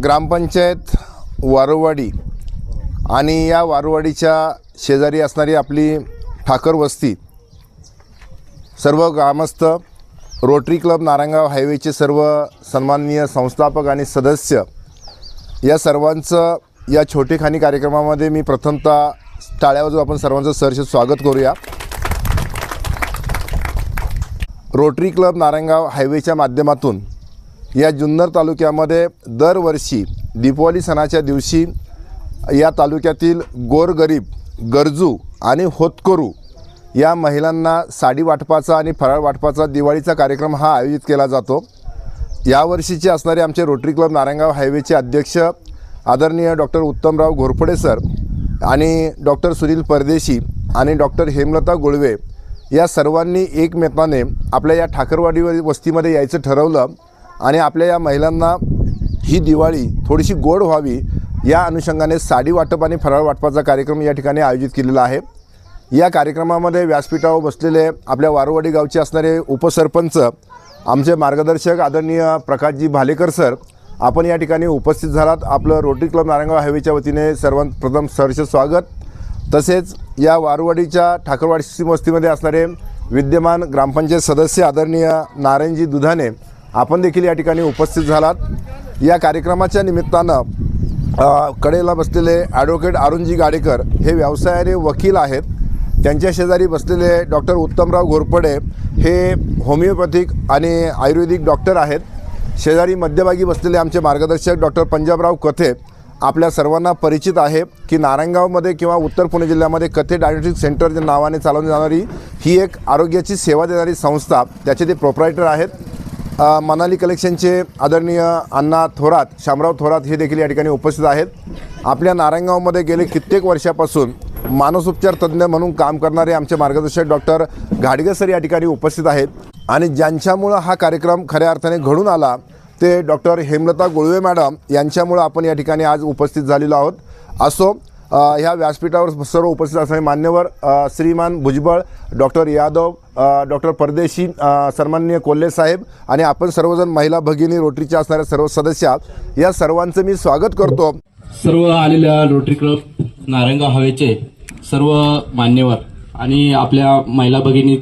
ग्रामपंचायत वारुवाडी आणि या वारुवाडीच्या शेजारी असणारी आपली ठाकर वस्ती सर्व ग्रामस्थ रोटरी क्लब नारायणगाव हायवेचे सर्व सन्माननीय संस्थापक आणि सदस्य या सर्वांचं या छोटेखानी कार्यक्रमामध्ये मी प्रथमतः टाळ्यावर आपण सर्वांचं सहर्ष स्वागत करूया. रोटरी क्लब नारायणगाव हायवेच्या माध्यमातून या जुन्नर तालुक्यामध्ये दरवर्षी दीपावली सणाच्या दिवशी या तालुक्यातील गोरगरीब गरजू आणि होतकरू या महिलांना साडी वाटपाचा आणि फराळ वाटपाचा दिवाळीचा कार्यक्रम हा आयोजित केला जातो. यावर्षीचे असणारे आमचे रोटरी क्लब नारायणगाव हायवेचे अध्यक्ष आदरणीय डॉक्टर उत्तमराव घोरपडे सर आणि डॉक्टर सुनील परदेशी आणि डॉक्टर हेमलता गुळवे या सर्वांनी एकमेकाने आपल्या या ठाकरवाडी वस्तीमध्ये यायचं ठरवलं. आणि आपल्या या महिलांना ही दिवाळी थोडीशी गोड व्हावी या अनुषंगाने साडी वाटप आणि फराळ वाटपाचा कार्यक्रम या ठिकाणी आयोजित केलेला आहे. या कार्यक्रमामध्ये व्यासपीठावर बसलेले आपल्या वारवाडी गावचे असणारे उपसरपंच आमचे मार्गदर्शक आदरणीय प्रकाशजी भालेकर सर आपण या ठिकाणी उपस्थित झालात. आपलं रोटरी क्लब नारायणगाव हायवेच्या वतीने सर्वांत प्रथम सहर्ष स्वागत. तसेच या वारवाडीच्या ठाकरवाडी वस्तीमध्ये असणारे विद्यमान ग्रामपंचायत सदस्य आदरणीय नारायणजी दुधाने आपण देखील या ठिकाणी उपस्थित झालात. या कार्यक्रमाच्या निमित्तानं कडेला बसलेले ॲडव्होकेट अरुणजी गाडेकर हे व्यवसायाने वकील आहेत. त्यांच्या शेजारी बसलेले डॉक्टर उत्तमराव घोरपडे हे होमिओपॅथिक आणि आयुर्वेदिक डॉक्टर आहेत. शेजारी मध्यभागी बसलेले आमचे मार्गदर्शक डॉक्टर पंजाबराव कथे आपल्या सर्वांना परिचित आहे की नारायणगावमध्ये किंवा उत्तर पुणे जिल्ह्यामध्ये कथे डायग्नोस्टिक सेंटर नावाने चालवली जाणारी ही एक आरोग्याची सेवा देणारी संस्था त्याचे ते प्रोप्रायटर आहेत. मनाली कलेक्शनचे आदरणीय अण्णा थोरात शामराव थोरात हे देखील या ठिकाणी उपस्थित आहेत. आपल्या नारायणगावमध्ये गेले कित्येक वर्षापासून मानसोपचार तज्ज्ञ म्हणून काम करणारे आमचे मार्गदर्शक डॉक्टर घाडगे सर या ठिकाणी उपस्थित आहेत. आणि ज्यांच्यामुळं हा कार्यक्रम खऱ्या अर्थाने घडून आला ते डॉक्टर हेमलता गोळवे मॅडम यांच्यामुळं आपण या ठिकाणी आज उपस्थित झालेलो आहोत. असो ह्या व्यासपीठावर सर्व उपस्थित असणारे मान्यवर श्रीमान भुजबळ डॉक्टर यादव डॉक्टर परदेशी सन्माननीय कोल्हे साहेब आणि आपण सर्वजण महिला भगिनी रोटरीच्या असणाऱ्या सर्व सदस्य या सर्वांचं मी स्वागत करतो. सर्व आलेल्या रोटरी क्लब नारंगा हवेचे सर्व मान्यवर आणि आपल्या महिला भगिनी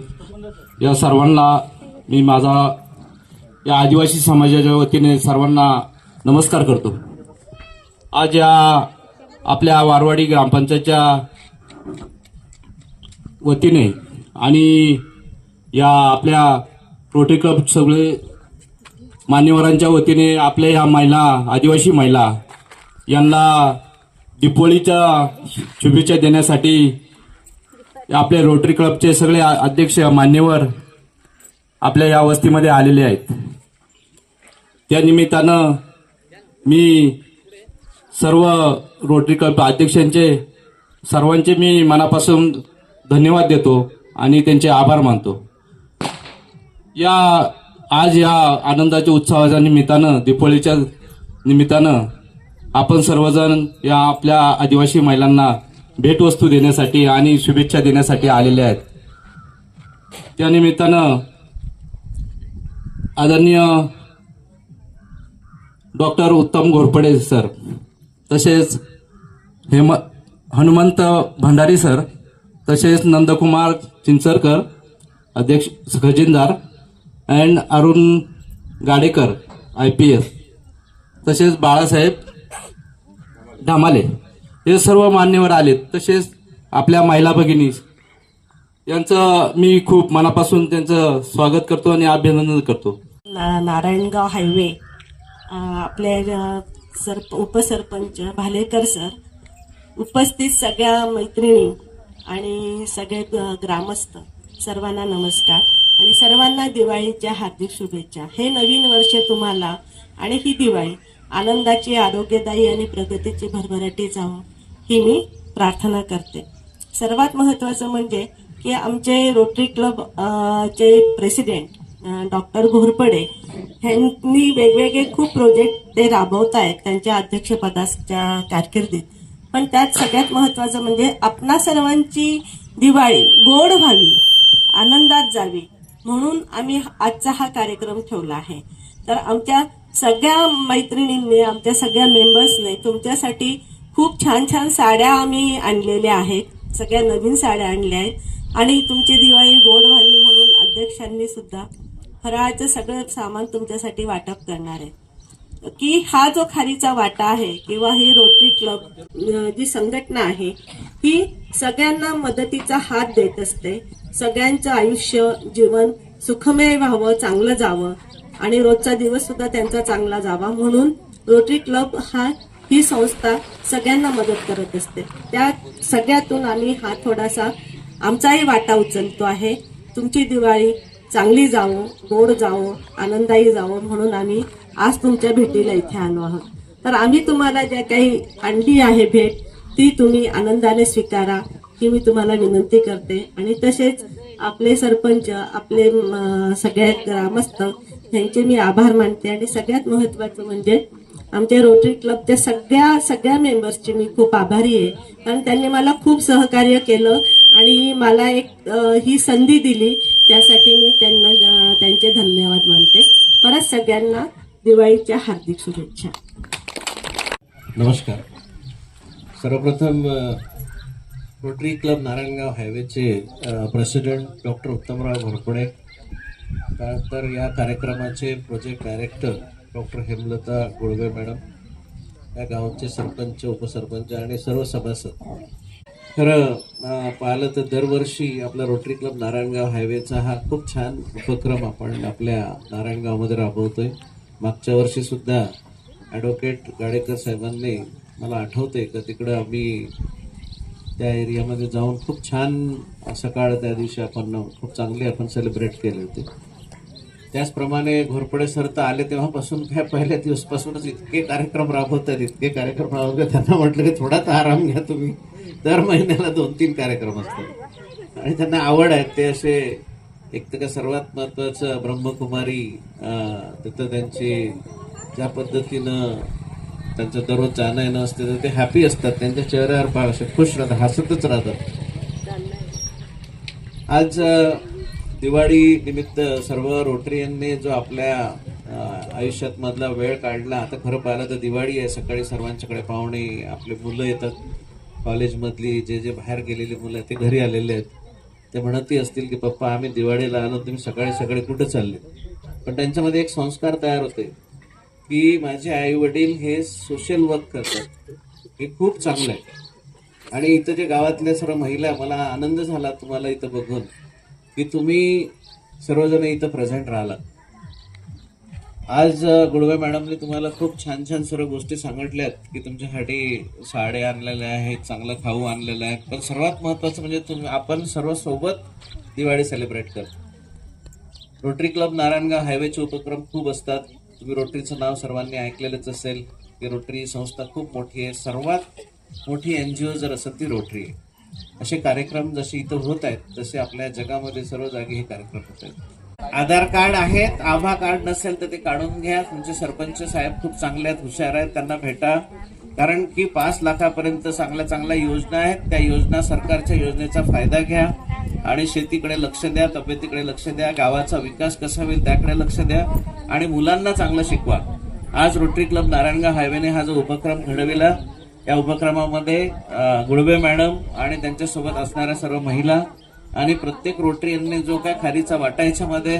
या सर्वांना मी माझा या आदिवासी समाजाच्या वतीने सर्वांना नमस्कार करतो. आज या आपल्या वारवाडी ग्रामपंचायतच्या वतीने आणि या आपल्या रोटरी क्लब सगळे मान्यवरांच्या वतीने आपल्या ह्या महिला आदिवासी महिला यांना दीपोळीच्या शुभेच्छा देण्यासाठी आपल्या रोटरी क्लबचे सगळे अध्यक्ष मान्यवर आपल्या या वस्तीमध्ये आलेले आहेत. त्या निमित्तानं मी सर्व रोटरी क्लब अध्यक्षांचे सर्वांचे मी मनापासून धन्यवाद देतो आणि त्यांचे आभार मानतो. या आज या आनंदाच्या उत्सवाच्या निमित्तानं दीपावलीच्या निमित्तानं आपण सर्वजण या आपल्या आदिवासी महिलांना भेटवस्तू देण्यासाठी आणि शुभेच्छा देण्यासाठी आलेले आहेत. त्या निमित्तानं आदरणीय डॉक्टर उत्तम घोरपडे सर तसेच हेम हनुमंत भंडारी सर तसेच नंदकुमार चिंचरकर अध्यक्ष खजिनदार adv Arun Gadekar I P S. तसेच बाळासाहेब धामाले हे सर्व मान्यवर आलेत. तसेच आपल्या महिला भगिनी यांचं मी खूप मनापासून त्यांचं स्वागत करतो आणि अभिनंदन करतो. ना नारायणगाव हायवे आपल्या सरप उपसरपंच भालेकर सर उपस्थित सगळ्या मैत्रिणी आणि सगळे ग्रामस्थ सर्वांना नमस्कार. आणि सर्वांना दिवाळीच्या हार्दिक शुभेच्छा. हे नवीन वर्ष तुम्हाला आणि ही दिवाळी आनंदाची आरोग्यदायी आणि प्रगतीची भरभराटी जावं ही मी प्रार्थना करते. सर्वात महत्त्वाचं म्हणजे की आमचे रोटरी क्लब चे प्रेसिडेंट डॉक्टर घोरपडे ह्यांनी वेगवेगळे खूप प्रोजेक्ट ते राबवत आहेत त्यांच्या अध्यक्षपदाच्या कारकिर्दीत. पण त्यात सगळ्यात महत्वाचं म्हणजे आपणा सर्वांची दिवाळी गोड व्हावी आनंदात जावी म्हणून आम्ही आजचा हा कार्यक्रम ठेवला आहे. तर आमच्या सगळ्या मैत्रिणींनी आमच्या सगळ्या मेंबर्सने तुमच्यासाठी खूप छान छान साड्या आम्ही आणलेल्या आहेत सगळ्या नवीन साड्या आणल्या आहेत. आणि तुमची दिवाळी गोड व्हावी म्हणून अध्यक्षांनी सुद्धा फराळाचं सगळं सामान तुमच्यासाठी वाटप करणार आहे. की हा जो खारीचा वाटा आहे किंवा ही रोटरी क्लब जी संघटना आहे ही सगळ्यांना मदतीचा हात देत असते. सगळ्यांचं आयुष्य जीवन सुखमय व्हावं चांगलं जावं आणि रोजचा दिवस सुद्धा त्यांचा चांगला जावा. म्हणून रोटरी क्लब हा ही संस्था सगळ्यांना मदत करत असते. त्या सगळ्यातून आम्ही हा थोडासा आमचाही वाटा उचलतो आहे. तुमची दिवाळी चांगली जावो गोड जावो आनंदायी जावो म्हणून आम्ही आज तुमच्या भेटीला इथे आलो आहोत. तर आम्ही तुम्हाला ज्या काही आणली आहे भेट ती तुम्ही आनंदाने स्वीकारा ही मी तुम्हाला विनंती करते. आणि तसेच आपले सरपंच आपले सगळ्यात ग्रामस्थ यांचे मी आभार मानते. आणि सगळ्यात महत्वाचं म्हणजे आमच्या रोटरी क्लबच्या सगळ्या सगळ्या मेंबर्सची मी खूप आभारी आहे. कारण त्यांनी मला खूप सहकार्य केलं आणि मला एक ही संधी दिली त्यासाठी मी त्यांना त्यांचे धन्यवाद मानते. परत सगळ्यांना दिवाळीच्या हार्दिक शुभेच्छा. नमस्कार. सर्वप्रथम रोटरी क्लब नारायणगाव हायवेचे प्रेसिडेंट डॉक्टर उत्तमराव घोरपडे त्यानंतर या कार्यक्रमाचे project director doctor Hemlata Golwe madam या गावाचे सरपंच उपसरपंच आणि सर्व सभासद. खरं पाहिलं तर दरवर्षी आपला रोटरी क्लब नारायणगाव हायवेचा हा खूप छान उपक्रम आपण आपल्या नारायणगावमध्ये राबवतोय. मागच्या वर्षी सुद्धा ॲडव्होकेट गाडेकर साहेबांनी मला आठवते का तिकडं आम्ही त्या एरियामध्ये जाऊन खूप छान सकाळ त्या दिवशी आपण खूप चांगले आपण सेलिब्रेट केले होते. त्याचप्रमाणे घोरपडे सर तर आले तेव्हापासून काय पहिल्या दिवसपासूनच इतके कार्यक्रम राबवतात इतके कार्यक्रम राबवतात. त्यांना म्हटलं की थोडा तर आराम घ्या तुम्ही. दर महिन्याला दोन तीन कार्यक्रम असतात. आणि त्यांना आवड आहे. ते असे एक तर का सर्वात महत्त्वाचं ब्रह्मकुमारी तिथं त्यांची ज्या पद्धतीनं त्यांचं दररोज जाणं येणं असते तर ते हॅपी असतात. त्यांच्या चेहऱ्यावर असे खुश राहतात. हसतच राहतात. आज दिवाळी निमित्त सर्व रोटरीयांनी जो आपल्या आयुष्यात मधला वेळ काढला आता खरं पाहिलं तर दिवाळी आहे. सकाळी सर्वांच्याकडे पाहुणे आपले मुलं येतात. कॉलेजमधली जे जे बाहेर गेलेली मुलं आहेत ते घरी आलेले आहेत. ते म्हणतही असतील की पप्पा आम्ही दिवाळीला आलो तुम्ही सकाळी सकाळी कुठं चालले? पण त्यांच्यामध्ये एक संस्कार तयार होते की माझे आई वडील हे सोशल वर्क करतात. हे खूप चांगलं आहे. आणि इथं जे गावातल्या सर्व महिला मला आनंद झाला तुम्हाला इथं बघून. की तुम्ही सर्वजण इथं प्रेझेंट राहिला. आज गुडवे मॅडमने तुम्हाला खूप छान छान सर्व गोष्टी सांगितल्यात की तुमच्यासाठी साड्या आणलेल्या आहेत चांगलं खाऊ आणलेलं आहे. पण सर्वात महत्वाचं म्हणजे तुम्ही आपण सर्व सोबत दिवाळी सेलिब्रेट करतो. रोटरी क्लब नारायणगाव हायवेचे उपक्रम खूप असतात. तुम्ही रोटरीचं नाव सर्वांनी ऐकलेलंच असेल की रोटरी संस्था खूप मोठी आहे. सर्वात मोठी एन जी ओ जर असेल ती रोटरी आहे. असे कार्यक्रम जसे इथं होत आहेत तसे आपल्या जगामध्ये सर्व जागी हे कार्यक्रम होत आहेत. आधार कार्ड आहेत आभा कार्ड नसेल तर ते काढून घ्या. तुमचे सरपंच साहेब खूप चांगले आहेत हुशार आहेत त्यांना भेटा. कारण की पाच लाखापर्यंत चांगल्या चांगल्या योजना आहेत. त्या योजना सरकारच्या योजनेचा फायदा घ्या आणि शेतीकडे लक्ष द्या तब्येतीकडे लक्ष द्या गावाचा विकास कसा होईल त्याकडे लक्ष द्या आणि मुलांना चांगलं शिकवा. आज रोटरी क्लब नारायणगाव हायवेने हा जो उपक्रम घडविला या उपक्रमामध्ये गुडबे मॅडम आणि त्यांच्यासोबत असणाऱ्या सर्व महिला आणि प्रत्येक रोटरी यांनी जो काय खारीचा वाटा याच्यामध्ये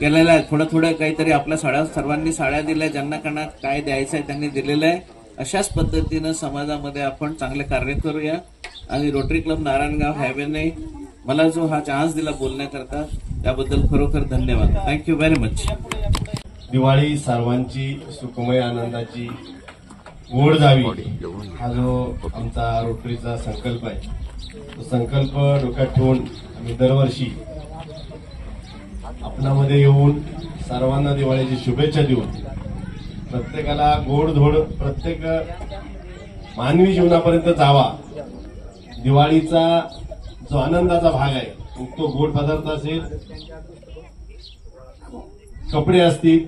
केलेला आहे थोडं थोडं काहीतरी आपल्या साड्या सर्वांनी साड्या दिल्या ज्यांना त्यांना काय द्यायचं आहे त्यांनी दिलेलं आहे. अशाच पद्धतीनं समाजामध्ये आपण चांगले कार्य करूया. आणि रोटरी क्लब नारायणगाव हायवेने मला जो हा चान्स दिला बोलण्याकरता त्याबद्दल खरोखर धन्यवाद. थँक्यू व्हेरी मच दिवाळी सर्वांची सुखमय आनंदाची गोड जावी. हा जो आमचा रोटरीचा संकल्प आहे तो संकल्प डोक्यात ठेवून आम्ही दरवर्षी आपणामध्ये येऊन सर्वांना दिवाळीची शुभेच्छा देऊन प्रत्येकाला गोड धोड प्रत्येक मानवी जीवनापर्यंत जावा. दिवाळीचा जो आनंदाचा भाग आहे मग तो गोड पदार्थ असेल कपडे असतील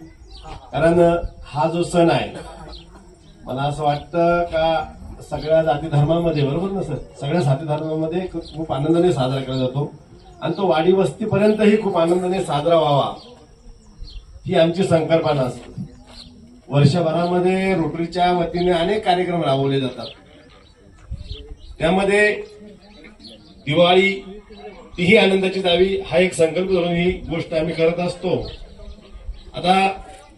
कारण हा जो सण आहे मला असं वाटतं का सगळ्या जाती धर्मामध्ये बरोबर ना सर? सगळ्या जाती धर्मामध्ये खूप खूप आनंदाने साजरा केला जातो. आणि तो वाडी वस्तीपर्यंतही खूप आनंदाने साजरा व्हावा. ही आमची संकल्पना असते. वर्षभरामध्ये रोटरीच्या वतीने अनेक कार्यक्रम राबवले जातात. त्यामध्ये दिवाळी तीही आनंदाची जावी हा एक संकल्प धरून ही गोष्ट आम्ही करत असतो. आता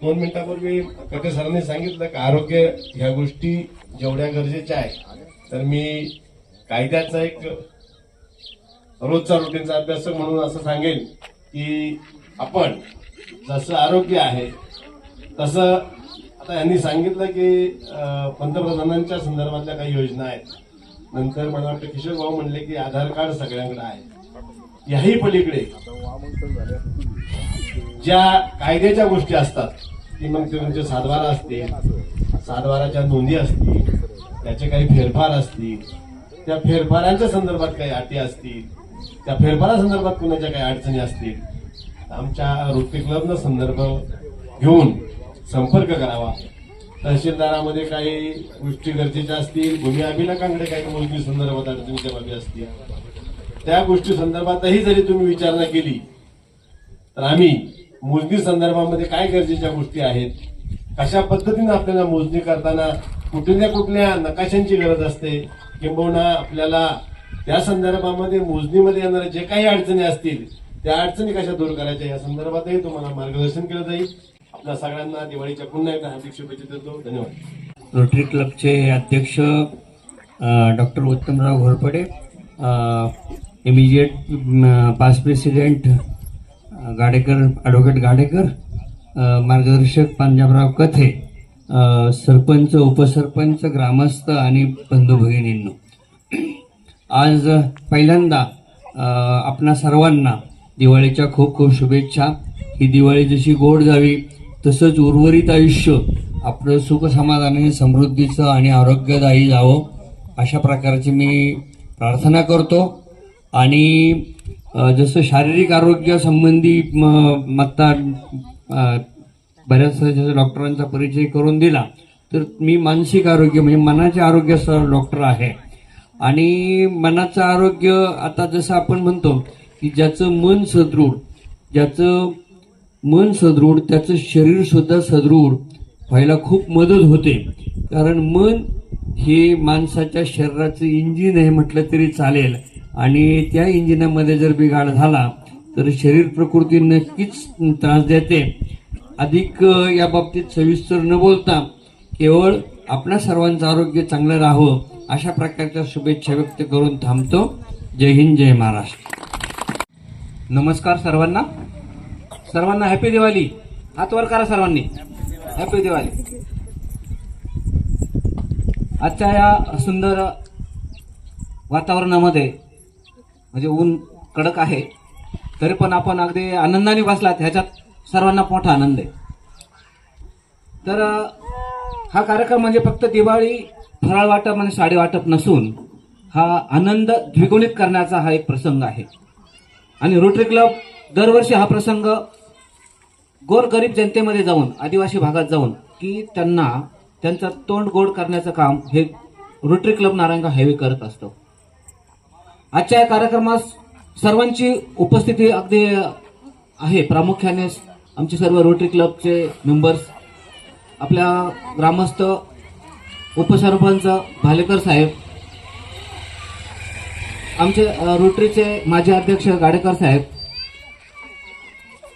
दोन मिनिटापूर्वी कथे सरांनी सांगितलं की आरोग्य ह्या गोष्टी जेवढ्या गरजेच्या आहे तर मी कायद्याचा एक रोजचा रुटीनचा अभ्यासक म्हणून असं सांगेन की आपण जसं आरोग्य आहे तसं आता यांनी सांगितलं की पंतप्रधानांच्या संदर्भातल्या काही योजना आहेत. नंतर मला वाटतं किशोर भाऊ म्हणले की आधार कार्ड सगळ्यांकडे आहे. याही पलीकडे ज्या कायद्याच्या गोष्टी असतात ती मग ते तुमचे सातबारा असतील सातवाराच्या नोंदी असतील त्याचे काही फेरफार असतील त्या फेरफारांच्या संदर्भात काही अटी असतील त्या फेरफारासंदर्भात कुणाच्या काही अडचणी असतील आमच्या रोटरी क्लबनं संदर्भ घेऊन संपर्क करावा. तहसीलदारामध्ये काही गोष्टी गरजेच्या असतील भूमी अभिलेखांकडे काही मोजणी संदर्भात अडचणीच्या बाबी असतील. त्या गोष्टी संदर्भातही जरी तुम्ही विचारणा केली तर आम्ही मोजणी संदर्भामध्ये काय गरजेच्या गोष्टी आहेत? कशा पद्धतीने आपल्याला मोजणी करताना कुठल्या कुठल्या नकाशांची गरज असते? किंबहुना आपल्याला त्या संदर्भामध्ये मोजणीमध्ये येणाऱ्या जे काही अडचणी असतील त्या अडचणी कशा दूर करायच्या या संदर्भातही तुम्हाला मार्गदर्शन केलं जाईल. आपल्या सगळ्यांना दिवाळीच्या पुन्हा एकदा हार्दिक शुभेच्छा देतो. धन्यवाद. रोटरी क्लबचे अध्यक्ष doctor Uttamrao Ghorpade immediate past president Gadekar advocate Gadekar मार्गदर्शक पंजाबराव कथे सरपंच उपसरपंच ग्रामस्थ आणि बंधू भगिनींनो. आज पहिल्यांदा आपणा सर्वांना दिवाळीच्या खूप खूप शुभेच्छा. ही दिवाळी जशी गोड जावी तसंच उर्वरित आयुष्य आपलं सुख समृद्धीचं आणि आरोग्यदायी जावं अशा प्रकारची मी प्रार्थना करतो. आणि जसं शारीरिक आरोग्यासंबंधी म- मत्ता बऱ्याचशा बऱ्याच जसं डॉक्टरांचा परिचय करून दिला तर मी मानसिक आरोग्य म्हणजे मनाचे आरोग्याचा डॉक्टर आहे. आणि मनाचं आरोग्य आता जसं आपण म्हणतो की ज्याचं मन सदृढ ज्याचं मन सदृढ त्याचं शरीरसुद्धा सदृढ व्हायला खूप मदत होते. कारण मन हे माणसाच्या शरीराचं इंजिन आहे म्हटलं तरी चालेल. आणि त्या इंजिनामध्ये जर बिघाड झाला तर शरीर प्रकृती नक्कीच त्रास देते. अधिक या बाबतीत सविस्तर न बोलता केवळ आपल्या सर्वांचं आरोग्य चांगलं राहावं अशा प्रकारच्या शुभेच्छा व्यक्त करून थांबतो. जय हिंद जय महाराष्ट्र. नमस्कार सर्वांना. सर्वांना हॅपी दिवाळी. हात वर करा सर्वांनी. हॅपी दिवाळी. आजच्या या सुंदर वातावरणामध्ये म्हणजे ऊन कडक आहे तरी पण आपण अगदी आनंदाने बसलात. ह्याच्यात सर्वांना मोठा आनंद आहे. तर हा कार्यक्रम म्हणजे फक्त दिवाळी फराळ वाटप आणि साडी वाटप नसून हा आनंद द्विगुणित करण्याचा हा एक प्रसंग आहे. आणि रोटरी क्लब दरवर्षी हा प्रसंग गोरगरीब जनतेमध्ये जाऊन आदिवासी भागात जाऊन की त्यांना त्यांचं तोंड गोड करण्याचं काम हे रोटरी क्लब नारायणगाव हायवे करत असतो. आजच्या या कार्यक्रमास सर्वांची उपस्थिती अगदी आहे. प्रामुख्याने आमचे सर्व रोटरी क्लबचे मेंबर्स आपल्या ग्रामस्थ उपसरपंच भालेकर साहेब आमचे रोटरीचे माजी अध्यक्ष गाडेकर साहेब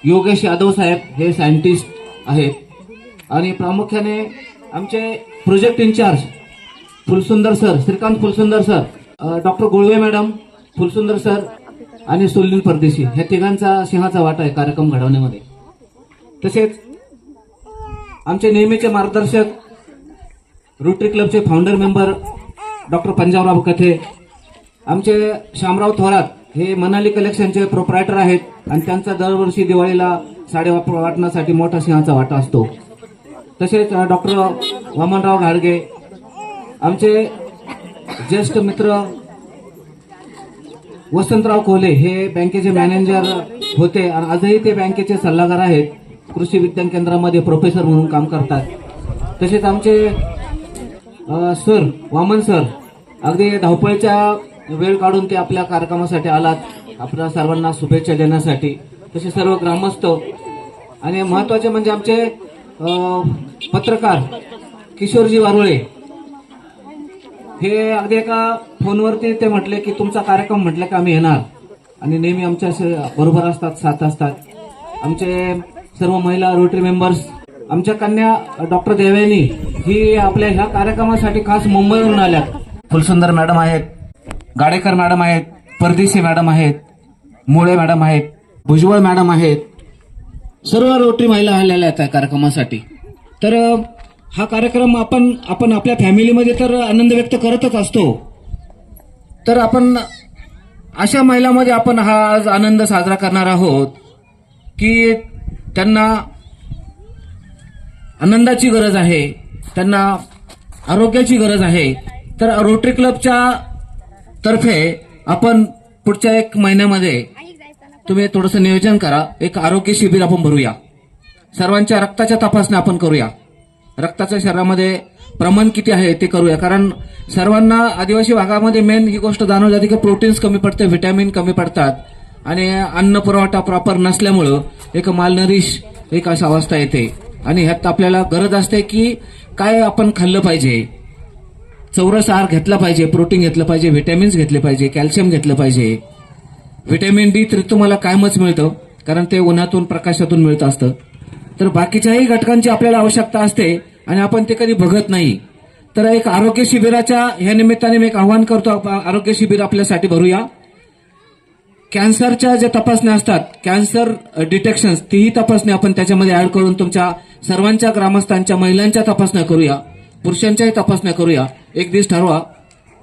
योगेश यादव साहेब हे सायंटिस्ट आहेत. आणि प्रामुख्याने आमचे project in charge Phulsundar sir Shrikant Phulsundar sir doctor Golwe madam Phulsundar sir आणि सुनील परदेशी ह्या तिघांचा सिंहाचा वाटा आहे कार्यक्रम घडवण्यामध्ये. तसेच आमचे नेहमीचे मार्गदर्शक रोटरी क्लबचे founder member doctor Panjabrao Kathe आमचे शामराव थोरात हे मनाली कलेक्शनचे प्रोप्रायटर आहेत आणि त्यांचा दरवर्षी दिवाळीला साडे वाटण्यासाठी मोठा सिंहाचा वाटा असतो. तसेच डॉक्टर वामनराव घाडगे आमचे ज्येष्ठ मित्र वसंतराव खोले हे बँकेचे मॅनेजर होते आणि आजही ते बँकेचे सल्लागार आहेत. कृषी विज्ञान केंद्रामध्ये प्रोफेसर म्हणून काम करतात. तसेच आमचे सर वामन सर अगदी धावपळीच्या वेळ काढून ते आपल्या कार्यक्रमासाठी आलात. आपल्या सर्वांना शुभेच्छा देण्यासाठी. तसे सर्व ग्रामस्थ आणि महत्त्वाचे म्हणजे आमचे पत्रकार किशोरजी वारुळे हे अगदी एका फोनवरती ते म्हटले की तुमचा कार्यक्रम म्हटलं की आम्ही येणार. आणि नेहमी आमच्या बरोबर असतात साथ असतात. आमचे सर्व महिला रोटरी मेंबर्स आमच्या कन्या डॉक्टर देवयानी ही आपल्या ह्या कार्यक्रमासाठी खास मुंबईवरून आल्या फुलसुंदर मॅडम आहेत गाडेकर मॅडम आहेत परदेशी मॅडम आहेत मुळे मॅडम आहेत भुजबळ मॅडम आहेत. सर्व रोटरी महिला आलेल्या आहेत कार्यक्रमासाठी. तर हा कार्यक्रम आपण आपण आपल्या फॅमिलीमध्ये तर आनंद व्यक्त करतच असतो. तर आपण अशा महिलामध्ये आपण हा आज आनंद साजरा करणार आहोत की त्यांना आनंदाची गरज आहे त्यांना आरोग्याची गरज आहे. तर रोटरी क्लबच्या तर्फे आपण पुढच्या एक महिन्यामध्ये तुम्ही थोडंसं नियोजन करा. एक आरोग्य शिबिर आपण भरूया. सर्वांच्या रक्ताच्या तपासण्या आपण करूया. रक्ताच्या शरीरामध्ये प्रमाण किती आहे ते करूया. कारण सर्वांना आदिवासी भागामध्ये मेन ही गोष्ट जाणवली जाते की प्रोटीन्स कमी पडते व्हिटॅमिन कमी पडतात. आणि अन्न पुरवठा प्रॉपर नसल्यामुळं एक मालनरिश एक अशी अवस्था येते. आणि ह्यात आपल्याला गरज असते की काय आपण खाल्लं पाहिजे. चौरस आहार घेतला पाहिजे प्रोटीन घेतलं पाहिजे व्हिटॅमिन्स घेतले पाहिजे कॅल्शियम घेतलं पाहिजे. व्हिटॅमिन डी तर तुम्हाला कायमच मिळतं कारण ते उन्हातून प्रकाशातून मिळत असतं. तर बाकीच्याही घटकांची आपल्याला आवश्यकता असते आणि आपण ते कधी बघत नाही. तर एक आरोग्य शिबिराच्या ह्या निमित्ताने मी एक आवाहन करतो आरोग्य शिबिर आपल्यासाठी भरूया. कॅन्सरच्या ज्या तपासण्या असतात कॅन्सर डिटेक्शन तीही तपासणी आपण त्याच्यामध्ये ऍड करून तुमच्या सर्वांच्या ग्रामस्थांच्या महिलांच्या तपासण्या करूया. पुरुषांच्याही तपासण्या करूया. एक दिवस ठरवा.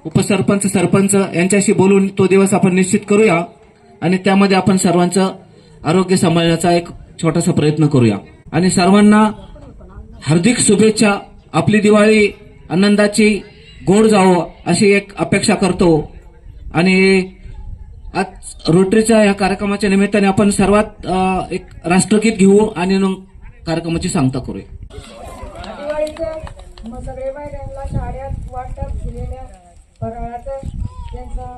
उपसरपंच सरपंच यांच्याशी बोलून तो दिवस आपण निश्चित करूया आणि त्यामध्ये आपण सर्वांचं आरोग्य सांभाळण्याचा एक छोटासा प्रयत्न करूया. आणि सर्वांना हार्दिक शुभेच्छा आपली दिवाळी आनंदाची गोड जावो अशी एक अपेक्षा करतो. आणि आज रोटरीच्या या कार्यक्रमाच्या निमित्ताने आपण सर्वात एक राष्ट्रगीत घेऊ आणि मग कार्यक्रमाची सांगता करूया. दिवाळीचं सगळे महिलांना वाटप दिलेल्या फराळाचं त्यांचं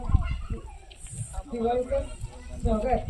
दिवाळीचं स्वागत.